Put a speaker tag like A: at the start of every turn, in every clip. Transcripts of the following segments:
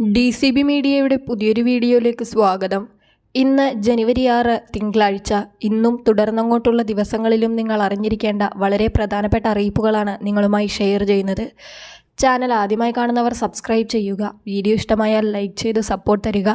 A: D C B മീഡിയയുടെ പുതിയൊരു വീഡിയോയിലേക്ക് സ്വാഗതം. ഇന്ന് ജനുവരി ആറ് തിങ്കളാഴ്ച. ഇന്നും തുടർന്നങ്ങോട്ടുള്ള ദിവസങ്ങളിലും നിങ്ങൾ അറിഞ്ഞിരിക്കേണ്ട വളരെ പ്രധാനപ്പെട്ട അറിയിപ്പുകളാണ് നിങ്ങളുമായി ഷെയർ ചെയ്യുന്നത്. ചാനൽ ആദ്യമായി കാണുന്നവർ സബ്സ്ക്രൈബ് ചെയ്യുക വീഡിയോ ഇഷ്ടമായാൽ ലൈക്ക് ചെയ്ത് സപ്പോർട്ട് തരിക.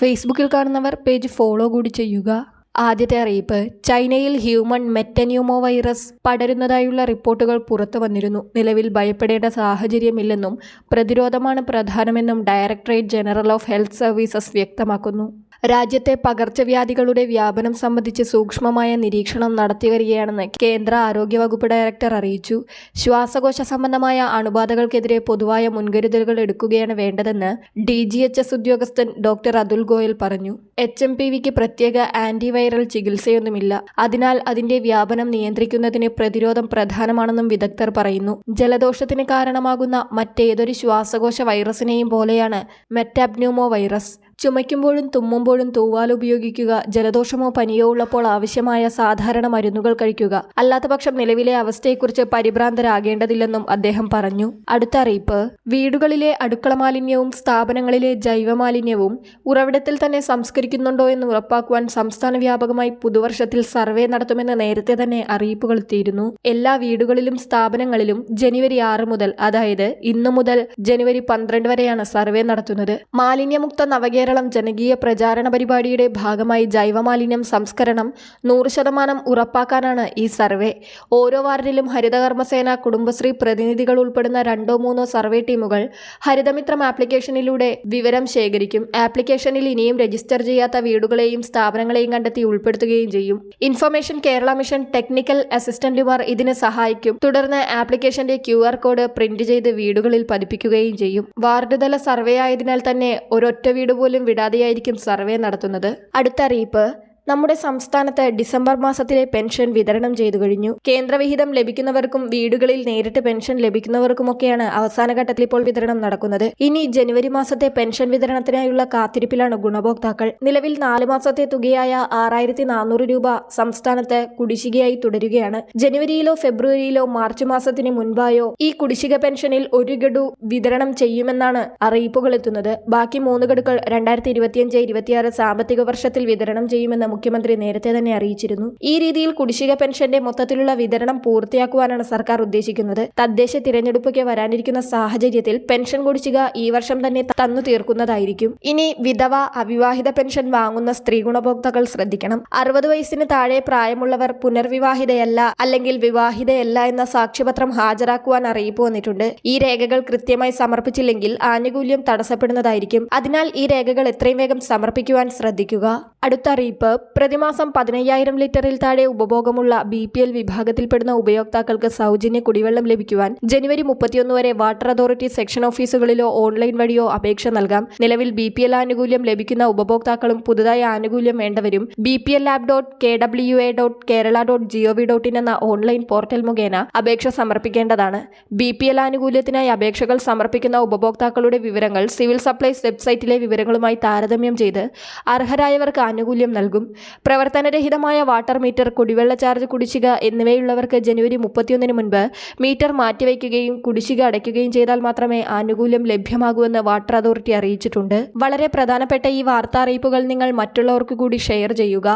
A: ഫേസ്ബുക്കിൽ കാണുന്നവർ പേജ് ഫോളോ കൂടി ചെയ്യുക. ആദ്യത്തെ അറിയിപ്പ്. ചൈനയിൽ ഹ്യൂമൺ മെറ്റന്യൂമോ വൈറസ് പടരുന്നതായുള്ള റിപ്പോർട്ടുകൾ പുറത്തു വന്നിരുന്നു. നിലവിൽ ഭയപ്പെടേണ്ട സാഹചര്യമില്ലെന്നും പ്രതിരോധമാണ് പ്രധാനമെന്നും directorate general of health services വ്യക്തമാക്കുന്നു. രാജ്യത്തെ പകർച്ചവ്യാധികളുടെ വ്യാപനം സംബന്ധിച്ച് സൂക്ഷ്മമായ നിരീക്ഷണം നടത്തിവരികയാണെന്ന് കേന്ദ്ര ആരോഗ്യവകുപ്പ് ഡയറക്ടർ അറിയിച്ചു. ശ്വാസകോശ സംബന്ധമായ അണുബാധകൾക്കെതിരെ പൊതുവായ മുൻകരുതലുകൾ എടുക്കുകയാണ് വേണ്ടതെന്ന് ഡി ജി എച്ച് എസ് ഉദ്യോഗസ്ഥൻ ഡോക്ടർ അതുൽ ഗോയൽ പറഞ്ഞു. എച്ച് എം പി വിക്ക് പ്രത്യേക ആന്റിവൈറൽ ചികിത്സയൊന്നുമില്ല. അതിനാൽ അതിന്റെ വ്യാപനം നിയന്ത്രിക്കുന്നതിന് പ്രതിരോധം പ്രധാനമാണെന്നും വിദഗ്ധർ പറയുന്നു. ജലദോഷത്തിന് കാരണമാകുന്ന മറ്റേതൊരു ശ്വാസകോശ വൈറസിനെയും പോലെയാണ് മെറ്റാബ്ന്യൂമോ വൈറസ് ചുമയ്ക്കുമ്പോഴും തുമ്മുമ്പോഴും തൂവാൽ ഉപയോഗിക്കുക ജലദോഷമോ പനിയോ ഉള്ളപ്പോൾ ആവശ്യമായ സാധാരണ മരുന്നുകൾ കഴിക്കുക. അല്ലാത്തപക്ഷം നിലവിലെ അവസ്ഥയെക്കുറിച്ച് പരിഭ്രാന്തരാകേണ്ടതില്ലെന്നും അദ്ദേഹം പറഞ്ഞു. അടുത്ത അറിയിപ്പ്. വീടുകളിലെ അടുക്കള മാലിന്യവും സ്ഥാപനങ്ങളിലെ ജൈവമാലിന്യവും ഉറവിടത്തിൽ തന്നെ സംസ്കരിക്കുന്നുണ്ടോ എന്ന് ഉറപ്പാക്കുവാൻ സംസ്ഥാന വ്യാപകമായി പുതുവർഷത്തിൽ സർവേ നടത്തുമെന്ന് നേരത്തെ തന്നെ അറിയിപ്പുകൾ എത്തിയിരുന്നു. എല്ലാ വീടുകളിലും സ്ഥാപനങ്ങളിലും ജനുവരി ആറ് മുതൽ അതായത് ഇന്നു മുതൽ ജനുവരി പന്ത്രണ്ട് വരെയാണ് സർവേ നടത്തുന്നത്. മാലിന്യമുക്ത നവകേരളം ജനകീയ പ്രചാരണ പരിപാടിയുടെ ഭാഗമായി ജൈവമാലിന്യം സംസ്കരണം നൂറ് ശതമാനം ഉറപ്പാക്കാനാണ് ഈ സർവേ. ഓരോ വാർഡിലും ഹരിതകർമ്മസേന കുടുംബശ്രീ പ്രതിനിധികൾ ഉൾപ്പെടുന്ന രണ്ടോ മൂന്നോ സർവേ ടീമുകൾ ഹരിതമിത്രം ആപ്ലിക്കേഷനിലൂടെ വിവരം ശേഖരിക്കും. ആപ്ലിക്കേഷനിൽ ഇനിയും രജിസ്റ്റർ ചെയ്യാത്ത വീടുകളെയും സ്ഥാപനങ്ങളെയും കണ്ടെത്തി ഉൾപ്പെടുത്തുകയും ചെയ്യും. ഇൻഫർമേഷൻ കേരള മിഷൻ ടെക്നിക്കൽ അസിസ്റ്റന്റുമാർ ഇതിന് സഹായിക്കും. തുടർന്ന് ആപ്ലിക്കേഷന്റെ ക്യു കോഡ് പ്രിന്റ് ചെയ്ത് വീടുകളിൽ പതിപ്പിക്കുകയും ചെയ്യും. വാർഡ് തല സർവേ ആയതിനാൽ തന്നെ ഒരൊറ്റ വീട് പോലും വിടാതെയായിരിക്കും സർവേ നടത്തുന്നത്. അടുത്ത അറിയിപ്പ് നമ്മുടെ സംസ്ഥാനത്ത് ഡിസംബർ മാസത്തിലെ പെൻഷൻ വിതരണം ചെയ്തു കഴിഞ്ഞു. കേന്ദ്രവിഹിതം ലഭിക്കുന്നവർക്കും വീടുകളിൽ നേരിട്ട് പെൻഷൻ ലഭിക്കുന്നവർക്കുമൊക്കെയാണ് അവസാന ഘട്ടത്തിൽ ഇപ്പോൾ വിതരണം നടക്കുന്നത്. ഇനി ജനുവരി മാസത്തെ പെൻഷൻ വിതരണത്തിനായുള്ള കാത്തിരിപ്പിലാണ് ഗുണഭോക്താക്കൾ. നിലവിൽ നാല് മാസത്തെ തുകയായ ആറായിരത്തി നാനൂറ് രൂപ സംസ്ഥാനത്ത് കുടിശ്ശികയായി തുടരുകയാണ്. ജനുവരിയിലോ ഫെബ്രുവരിയിലോ മാർച്ച് മാസത്തിന് മുൻപായോ ഈ കുടിശ്ശിക പെൻഷനിൽ ഒരു ഗഡു വിതരണം ചെയ്യുമെന്നാണ് അറിയിപ്പുകൾ എത്തുന്നത്. ബാക്കി മൂന്ന് ഗഡുക്കൾ രണ്ടായിരത്തി ഇരുപത്തിയഞ്ച് ഇരുപത്തിയാറ് സാമ്പത്തിക വർഷത്തിൽ വിതരണം ചെയ്യുമെന്ന് മുഖ്യമന്ത്രി നേരത്തെ തന്നെ അറിയിച്ചിരുന്നു. ഈ രീതിയിൽ കുടിശ്ശിക പെൻഷന്റെ മൊത്തത്തിലുള്ള വിതരണം പൂർത്തിയാക്കുവാനാണ് സർക്കാർ ഉദ്ദേശിക്കുന്നത്. തദ്ദേശ തിരഞ്ഞെടുപ്പൊക്കെ വരാനിരിക്കുന്ന സാഹചര്യത്തിൽ പെൻഷൻ കുടിശ്ശിക ഈ വർഷം തന്നെ തന്നു തീർക്കുന്നതായിരിക്കും. ഇനി വിധവ അവിവാഹിത പെൻഷൻ വാങ്ങുന്ന സ്ത്രീ ഗുണഭോക്താക്കൾ ശ്രദ്ധിക്കണം. അറുപത് വയസ്സിന് താഴെ പ്രായമുള്ളവർ പുനർവിവാഹിതയല്ല അല്ലെങ്കിൽ വിവാഹിതയല്ല എന്ന സാക്ഷ്യപത്രം ഹാജരാക്കുവാൻ അറിയിപ്പ് വന്നിട്ടുണ്ട്. ഈ രേഖകൾ കൃത്യമായി സമർപ്പിച്ചില്ലെങ്കിൽ ആനുകൂല്യം തടസ്സപ്പെടുന്നതായിരിക്കും. അതിനാൽ ഈ രേഖകൾ എത്രയും വേഗം സമർപ്പിക്കുവാൻ ശ്രദ്ധിക്കുക. അടുത്ത അറിയിപ്പ് പ്രതിമാസം പതിനയ്യായിരം ലിറ്ററിൽ താഴെ ഉപഭോഗമുള്ള ബി പി എൽ വിഭാഗത്തിൽപ്പെടുന്ന ഉപയോക്താക്കൾക്ക് സൗജന്യ കുടിവെള്ളം ലഭിക്കുവാൻ ജനുവരി മുപ്പത്തിയൊന്ന് വരെ വാട്ടർ അതോറിറ്റി സെക്ഷൻ ഓഫീസുകളിലോ ഓൺലൈൻ വഴിയോ അപേക്ഷ നൽകാം. നിലവിൽ ബി പി എൽ ആനുകൂല്യം ലഭിക്കുന്ന ഉപഭോക്താക്കളും പുതുതായി ആനുകൂല്യം വേണ്ടവരും B P L app dot K W A dot Kerala dot G O V dot in എന്ന ഓൺലൈൻ പോർട്ടൽ മുഖേന അപേക്ഷ സമർപ്പിക്കേണ്ടതാണ്. ബി പി എൽ ആനുകൂല്യത്തിനായി അപേക്ഷകൾ സമർപ്പിക്കുന്ന ഉപഭോക്താക്കളുടെ വിവരങ്ങൾ സിവിൽ സപ്ലൈസ് വെബ്സൈറ്റിലെ വിവരങ്ങളുമായി താരതമ്യം ചെയ്ത് അർഹരായവർക്ക് ആനുകൂല്യം നൽകും. പ്രവർത്തനരഹിതമായ വാട്ടർ മീറ്റർ കുടിവെള്ള ചാർജ് കുടിശ്ശിക എന്നിവയുള്ളവർക്ക് ജനുവരി മുപ്പത്തിയൊന്നിന് മുൻപ് മീറ്റർ മാറ്റിവെക്കുകയും കുടിശ്ശിക അടയ്ക്കുകയും ചെയ്താൽ മാത്രമേ ആനുകൂല്യം ലഭ്യമാകൂവെന്ന് വാട്ടർ അതോറിറ്റി അറിയിച്ചിട്ടുണ്ട്. വളരെ പ്രധാനപ്പെട്ട ഈ വാർത്താ അറിയിപ്പുകൾ നിങ്ങൾ മറ്റുള്ളവർക്ക് കൂടി ഷെയർ ചെയ്യുക.